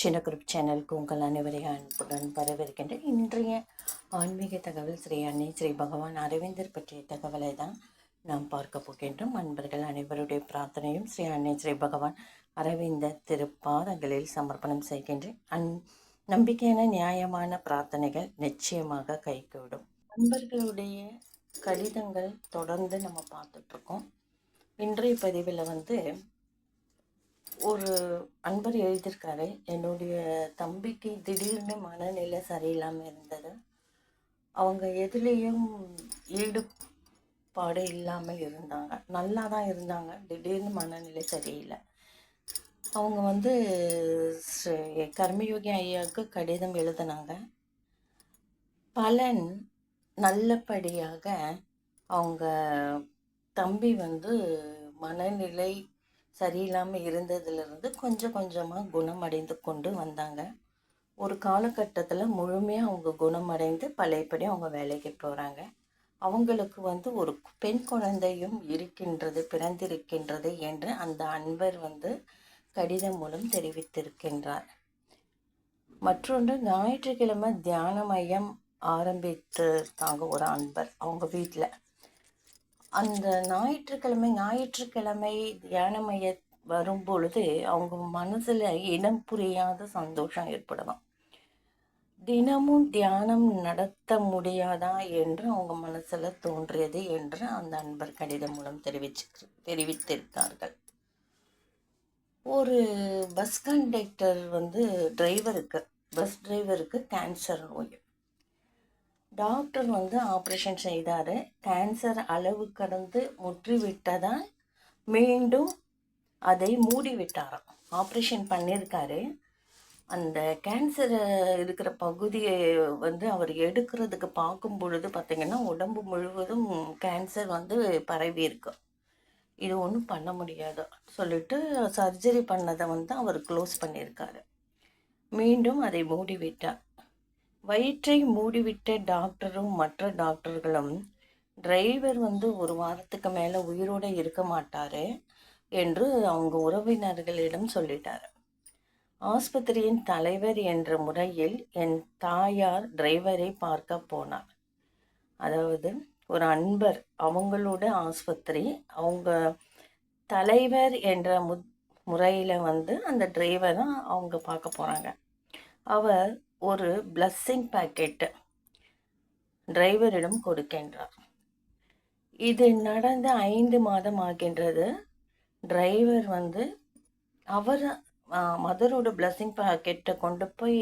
சின்ன குரூப் சேனலுக்கு உங்கள் அனைவரையும் அன்புடன் வரவேற்கின்றேன். இன்றைய ஆன்மீக தகவல் ஸ்ரீ அன்னை ஸ்ரீ பகவான் அரவிந்தர் பற்றிய தகவலை தான் நாம் பார்க்க போகின்றோம். அன்பர்கள் அனைவருடைய பிரார்த்தனையும் ஸ்ரீ அன்னை ஸ்ரீ பகவான் அரவிந்தர் திருப்பாதங்களில் சமர்ப்பணம் செய்கின்றேன். அன் நம்பிக்கையான நியாயமான பிரார்த்தனைகள் நிச்சயமாக கைகூடும். அன்பர்களுடைய கடிதங்கள் தொடர்ந்து நம்ம பார்த்துட்ருக்கோம் இன்றைய பதிவில் வந்து ஒரு அன்பர் எழுதியிருக்காரு. என்னுடைய தம்பிக்கு திடீர்னு மனநிலை சரியில்லாமல் இருந்தது. அவங்க எதுலேயும் ஈடுபாடு இல்லாமல் இருந்தாங்க. நல்லா தான் இருந்தாங்க. திடீர்னு மனநிலை சரியில்லை. அவங்க வந்து கர்மயோகி ஐயாவுக்கு கடிதம் எழுதினாங்க. பலன் நல்லபடியாக அவங்க தம்பி வந்து மனநிலை சரியில்லாமல் இருந்ததுலேருந்து கொஞ்சம் கொஞ்சமாக குணமடைந்து கொண்டு வந்தாங்க. ஒரு காலகட்டத்தில் முழுமையாக அவங்க குணமடைந்து பழையபடி அவங்க வேலைக்கு போகிறாங்க அவங்களுக்கு வந்து ஒரு பெண் குழந்தையும் இருக்கின்றது பிறந்திருக்கின்றது என்று அந்த அன்பர் வந்து கடிதம் மூலம் தெரிவித்திருக்கின்றார். மற்றொன்று ஞாயிற்றுக்கிழமை தியான மையம் ஆரம்பித்திருக்காங்க ஒரு அன்பர் அவங்க வீட்டில் அந்த ஞாயிற்றுக்கிழமை ஞாயிற்றுக்கிழமை தியான மைய வரும் பொழுது அவங்க மனசில் இனம் புரியாத சந்தோஷம் ஏற்படலாம். தினமும் தியானம் நடத்த முடியாதா என்று அவங்க மனசில் தோன்றியது என்று அந்த அன்பர் கடிதம் மூலம் தெரிவிச்சு தெரிவித்திருக்கார்கள் ஒரு பஸ் கண்டக்டர் வந்து டிரைவருக்கு பஸ் டிரைவருக்கு கேன்சர் நோய். டாக்டர் வந்து ஆப்ரேஷன் செய்தார். கேன்சர் அளவு கடந்து முற்றிவிட்டதால் மீண்டும் அதை மூடி விட்டாராம் ஆப்ரேஷன் பண்ணியிருக்காரு. அந்த கேன்சர் இருக்கிற பகுதியை வந்து அவர் எடுக்கிறதுக்கு பார்க்கும் பொழுது பார்த்திங்கன்னா உடம்பு முழுவதும் கேன்சர் வந்து பரவி இருக்கு. இது ஒன்றும் பண்ண முடியாது சொல்லிட்டு சர்ஜரி பண்ணதை வந்து அவர் க்ளோஸ் பண்ணியிருக்காரு. மீண்டும் அதை மூடிவிட்டார். வயிற்றை மூடிவிட்ட டாக்டரும் மற்ற டாக்டர்களும் டிரைவர் வந்து ஒரு வாரத்துக்கு மேலே உயிரோடு இருக்க மாட்டார் என்று அவங்க உறவினர்களிடம் சொல்லிட்டார். ஆஸ்பத்திரியின் தலைவர் என்ற முறையில் என் தாயார் டிரைவரை பார்க்க போனார். அதாவது ஒரு அன்பர் அவங்களோட ஆஸ்பத்திரி அவங்க தலைவர் என்ற மு முறையில் வந்து அந்த டிரைவரை அவங்க பார்க்க போகிறாங்க அவர் ஒரு பிளஸ்ஸிங் பாக்கெட்டு டிரைவரிடம் கொடுக்கின்றார். இது நடந்த ஐந்து மாதம் ஆகின்றது. டிரைவர் வந்து அவர் மதரோட பிளஸ்ஸிங் பாக்கெட்டை கொண்டு போய்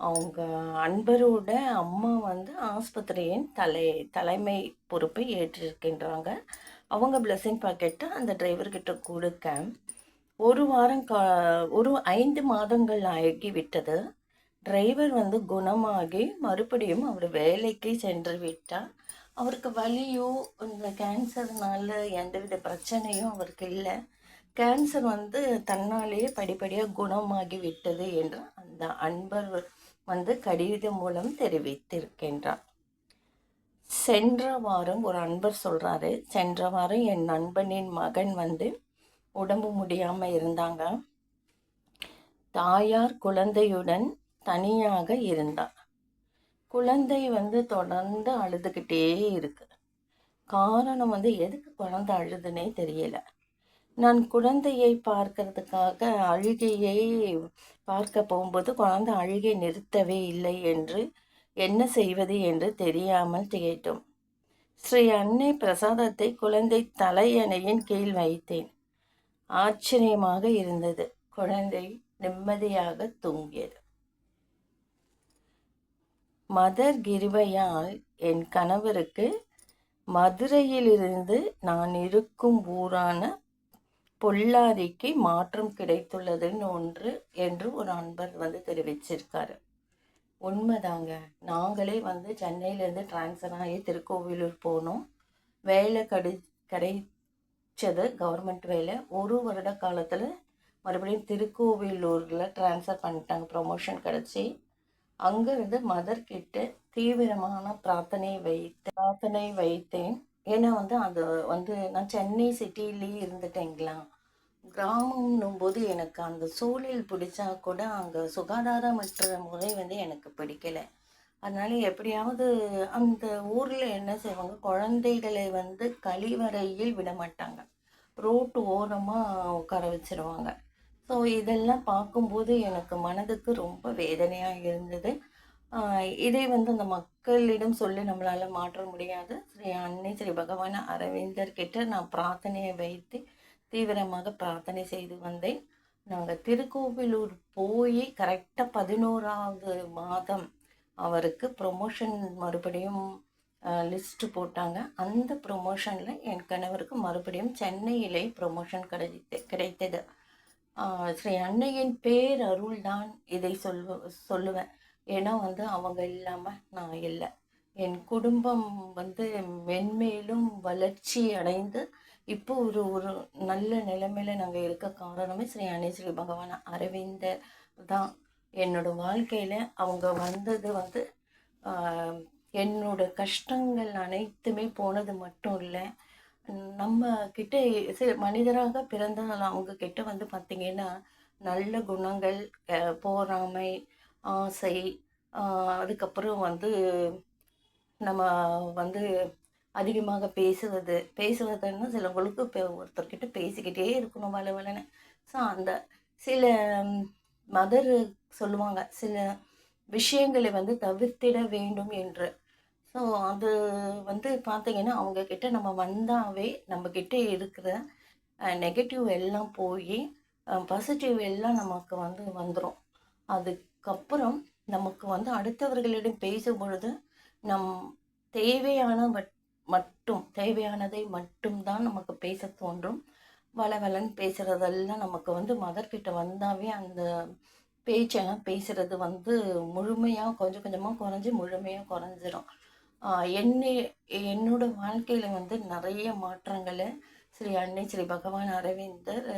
அவங்க அன்பரோட அம்மா வந்து ஆஸ்பத்திரியின் தலை தலைமை பொறுப்பை ஏற்றிருக்கின்றாங்க. அவங்க பிளஸ்ஸிங் பாக்கெட்டை அந்த டிரைவர்கிட்ட கொடுக்க ஒரு வாரம் கா ஒரு ஐந்து மாதங்கள் ஆகி விட்டது. டிரைவர் வந்து குணமாகி மறுபடியும் அவர் வேலைக்கு சென்று விட்டார். அவருக்கு வலியோ இந்த கேன்சர்னால எந்தவித பிரச்சனையும் அவருக்கு இல்லை. கேன்சர் வந்து தன்னாலேயே படிப்படியாக குணமாகி விட்டது என்று அந்த அன்பர் வந்து கடிதம் மூலம் தெரிவித்திருக்கின்றார். சென்ற வாரம் ஒரு அன்பர் சொல்கிறாரு சென்ற வாரம் என் நண்பனின் மகன் வந்து உடம்பு முடியாமல் இருந்தாங்க. தாயார் குழந்தையுடன் தனியாக இருந்தார். குழந்தை வந்து தொடர்ந்து அழுதுகிட்டே இருக்கு. காரணம் வந்து எதுக்கு குழந்தை அழுதுனே தெரியல. நான் குழந்தையை பார்க்கறதுக்காக அழுகையை பார்க்க போகும்போது குழந்தை அழுகை நிறுத்தவே இல்லை என்று என்ன செய்வது என்று தெரியாமல் திகைத்தோம். ஸ்ரீ அன்னை பிரசாதத்தை குழந்தை தலையணையின் கீழ் வைத்தேன். ஆச்சரியமாக இருந்தது. குழந்தை நிம்மதியாக தூங்கியது. மதர் கிருபையால் என் கணவருக்கு மதுரையிலிருந்து நான் இருக்கும் ஊரான பொள்ளாரிக்கு மாற்றம் கிடைத்துள்ளதுன்னு ஒன்று என்று ஒரு அன்பர் வந்து தெரிவிச்சிருக்காரு. உண்மைதாங்க. நாங்களே வந்து சென்னையிலேருந்து ட்ரான்ஸ்ஃபர் ஆகி திருக்கோவிலூர் போனோம். வேலை கடி கிடைச்சது கவர்மெண்ட் வேலை. ஒரு வருட காலத்தில் மறுபடியும் திருக்கோவிலூரில் ட்ரான்ஸ்ஃபர் பண்ணிட்டாங்க. ப்ரொமோஷன் கிடச்சி. அங்கேருந்து மதர்கிட்ட தீவிரமான பிரார்த்தனை வைத்த பிரார்த்தனை வைத்தேன். ஏன்னா வந்து அது வந்து நான் சென்னை சிட்டிலேயே இருந்துட்டேங்களா? கிராமம்னும் போது எனக்கு அந்த சூழல் பிடிச்சா கூட அங்கே சுகாதாரமற்ற முறை வந்து எனக்கு பிடிக்கல. அதனால எப்படியாவது அந்த ஊரில் என்ன செய்வாங்க? குழந்தைகளை வந்து கழிவறையில் விட மாட்டாங்க. ரோட்டு ஓரமாக உட்கார வச்சிருவாங்க. ஸோ இதெல்லாம் பார்க்கும்போது எனக்கு மனதுக்கு ரொம்ப வேதனையாக இருந்தது. இதை வந்து அந்த மக்களிடம் சொல்லி நம்மளால் மாற்ற முடியாது. ஸ்ரீ அன்னை ஸ்ரீ பகவான் அரவிந்தர்கிட்ட நான் பிரார்த்தனையை வைத்து தீவிரமாக பிரார்த்தனை செய்து வந்தேன். நாங்கள் திருக்கோவிலூர் போய் கரெக்டாக பதினோராவது மாதம் அவருக்கு ப்ரொமோஷன் மறுபடியும் லிஸ்ட்டு போட்டாங்க. அந்த ப்ரொமோஷனில் என் கணவருக்கு மறுபடியும் சென்னையிலே ப்ரொமோஷன் கிடைத்து கிடைத்தது. ஸ்ரீ அன்னையின் பேர் அருள் தான் இதை சொல்வ சொல்லுவேன். ஏன்னா வந்து அவங்க இல்லாமல் நான் இல்லை. என் குடும்பம் வந்து மென்மேலும் வளர்ச்சி அடைந்து இப்போ ஒரு ஒரு நல்ல நிலைமையில் நாங்கள் இருக்க காரணமே ஸ்ரீ அன்னை ஸ்ரீ பகவான் அரவிந்தர் தான். என்னோட வாழ்க்கையில் அவங்க வந்தது வந்து என்னோட கஷ்டங்கள் அனைத்துமே போனது மட்டும் இல்லை. நம்ம கிட்ட சில மனிதராக பிறந்தாலும் அவங்க கிட்ட வந்து பார்த்திங்கன்னா நல்ல குணங்கள் போறாமை ஆசை அதுக்கப்புறம் வந்து நம்ம வந்து அதிகமாக பேசுவது பேசுவதுன்னு சிலவங்களுக்கு இப்போ ஒருத்தர்கிட்ட பேசிக்கிட்டே இருக்கணும் வள வளன்னு ஸோ அந்த சில மதர் சொல்லுவாங்க சில விஷயங்களை வந்து தவிர்த்திட வேண்டும் என்று. ஸோ அது வந்து பார்த்தீங்கன்னா அவங்கக்கிட்ட நம்ம வந்தாவே நம்மக்கிட்ட இருக்கிற நெகட்டிவ் எல்லாம் போய் பாசிட்டிவ் எல்லாம் நமக்கு வந்து வந்துடும் அதுக்கப்புறம் நமக்கு வந்து அடுத்தவர்களிடம் பேசும் பொழுது நம் தேவையான மட்- மட்டும் தேவையானதை மட்டும்தான் நமக்கு பேச தோன்றும். வளவலன்னு பேசுகிறதெல்லாம் நமக்கு வந்து மதர்கிட்ட வந்தாவே அந்த பேச்செல்லாம் பேசுகிறது வந்து முழுமையாக கொஞ்சம் கொஞ்சமாக குறைஞ்சி முழுமையாக குறைஞ்சிரும். என்னை என்னோட வாழ்க்கையில் வந்து நிறைய மாற்றங்களை ஸ்ரீ அன்னை ஸ்ரீ பகவான் அரவிந்தர்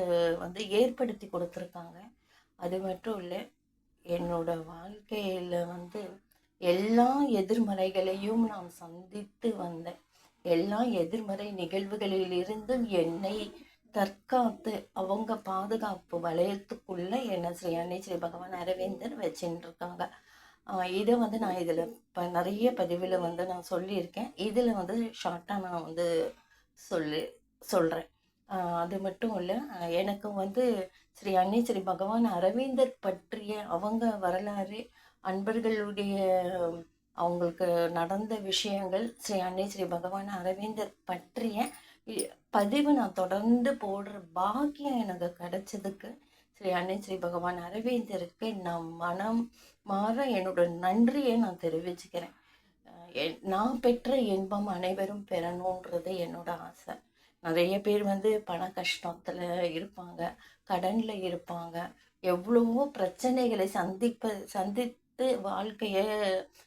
வந்து ஏற்படுத்தி கொடுத்துருக்காங்க. அது மட்டும் இல்லை என்னோட வாழ்க்கையில் வந்து எல்லா எதிர்மறைகளையும் நான் சந்தித்து வந்தேன். எல்லா எதிர்மறை நிகழ்வுகளிலிருந்தும் என்னை தற்காத்து அவங்க பாதுகாப்பு வளையத்துக்குள்ள என்ன ஸ்ரீ அன்னை ஸ்ரீ பகவான் அரவிந்தர் வச்சுட்டு இருக்காங்க இதை வந்து நான் இதில் இப்போ நிறைய பதிவில் வந்து நான் சொல்லியிருக்கேன். இதில் வந்து ஷார்ட்டாக நான் வந்து சொல்லி சொல்கிறேன் அது மட்டும் இல்லை எனக்கு வந்து ஸ்ரீ அன்னை ஸ்ரீ பகவான் அரவிந்தர் பற்றிய அவங்க வரலாறு அன்பர்களுடைய அவங்களுக்கு நடந்த விஷயங்கள் ஸ்ரீ அன்னை ஸ்ரீ பகவான் அரவிந்தர் பற்றிய பதிவு நான் தொடர்ந்து போடுற பாக்கியம் எனக்கு கிடைச்சதுக்கு ஸ்ரீ அன்னை ஸ்ரீ பகவான் அரவிந்தருக்கு நான் மனம் மாற என்னோட நன்றியை நான் தெரிவிச்சுக்கிறேன். என்- நான் பெற்ற இன்பம் அனைவரும் பெறணுன்றது என்னோட ஆசை. நிறைய பேர் வந்து பண கஷ்டத்தில் இருப்பாங்க கடனில் இருப்பாங்க. எவ்வளவோ பிரச்சனைகளை சந்திப்ப சந்தித்து வாழ்க்கையை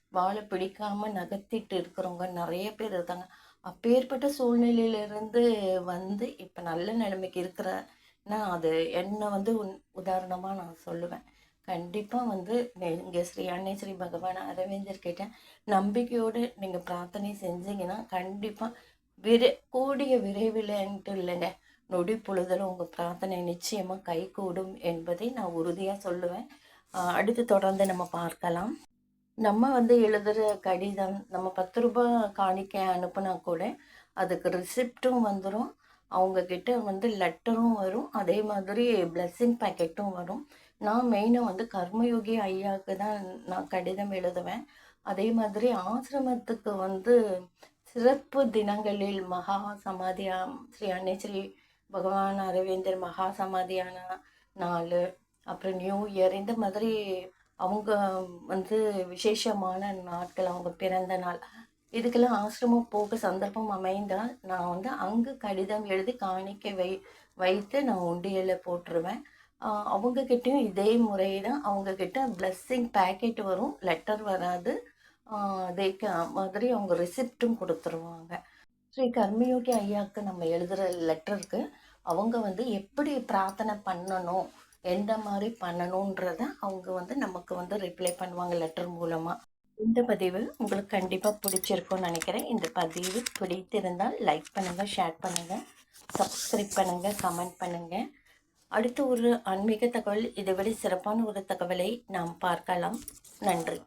வாழ பிடிக்காமல் நகர்த்திட்டு இருக்கிறவங்க நிறைய பேர் இருக்காங்க. அப்பேற்பட்ட சூழ்நிலையிலிருந்து வந்து இப்போ நல்ல நிலைமைக்கு இருக்கிறன்னா அது என்னை வந்து உன்- உதாரணமாக நான் சொல்லுவேன். கண்டிப்பாக வந்து இங்கே ஸ்ரீ அன்னை ஸ்ரீ பகவான் அரவிந்தர் கிட்ட நம்பிக்கையோடு நீங்கள் பிரார்த்தனை செஞ்சீங்கன்னா கண்டிப்பாக விரை கூடிய விரைவில்ன்ட்டு இல்லைங்க. நொடி பொழுதுல உங்கள் பிரார்த்தனை நிச்சயமாக கைகூடும் என்பதை நான் உறுதியாக சொல்லுவேன். அடுத்து தொடர்ந்து நம்ம பார்க்கலாம். நம்ம வந்து எழுதுகிற கடிதம் நம்ம பத்து ரூபாய் காணிக்க அனுப்புனா கூட அதுக்கு ரிசிப்டும் வந்துடும் அவங்கக்கிட்ட வந்து லெட்டரும் வரும். அதே மாதிரி பிளஸ்ஸிங் பேக்கெட்டும் வரும். நான் மெயினாக வந்து கர்மயோகி ஐயாவுக்கு தான் நான் கடிதம் எழுதுவேன். அதே மாதிரி ஆசிரமத்துக்கு வந்து சிறப்பு தினங்களில் மகா சமாதியா ஸ்ரீ அன்னை ஸ்ரீ பகவான் அரவிந்தர் மகா சமாதியான நாள் அப்புறம் நியூ இயர் இந்த மாதிரி அவங்க வந்து விசேஷமான நாட்கள் அவங்க பிறந்த நாள். இதுக்கெல்லாம் ஆசிரமம் போக சந்தர்ப்பம் அமைந்தால் நான் வந்து அங்கு கடிதம் எழுதி காணிக்கை வை வைத்து நான் உண்டியல்ல போட்டுருவேன். அவங்கக்கிட்டேயும் இதே முறை தான் அவங்கக்கிட்ட பிளஸ்ஸிங் பேக்கெட் வரும் லெட்டர் வராது. அதே மாதிரி அவங்க ரிசிப்டும் கொடுத்துருவாங்க. ஸ்ரீ கர்மயோகி ஐயாவுக்கு நம்ம எழுதுகிற லெட்டருக்கு அவங்க வந்து எப்படி பிரார்த்தனை பண்ணணும் எந்த மாதிரி பண்ணணுன்றத அவங்க வந்து நமக்கு வந்து ரிப்ளை பண்ணுவாங்க லெட்டர் மூலமாக இந்த பதிவு உங்களுக்கு கண்டிப்பாக பிடிச்சிருக்கும்னு நினைக்கிறேன். இந்த பதிவு பிடித்திருந்தால் லைக் பண்ணுங்கள் ஷேர் பண்ணுங்கள் சப்ஸ்கிரைப் பண்ணுங்கள் கமெண்ட் பண்ணுங்கள் அடுத்த ஒரு ஆன்மீக தகவல் இதைவிட சிறப்பான ஒரு தகவலை நாம் பார்க்கலாம். நன்றி.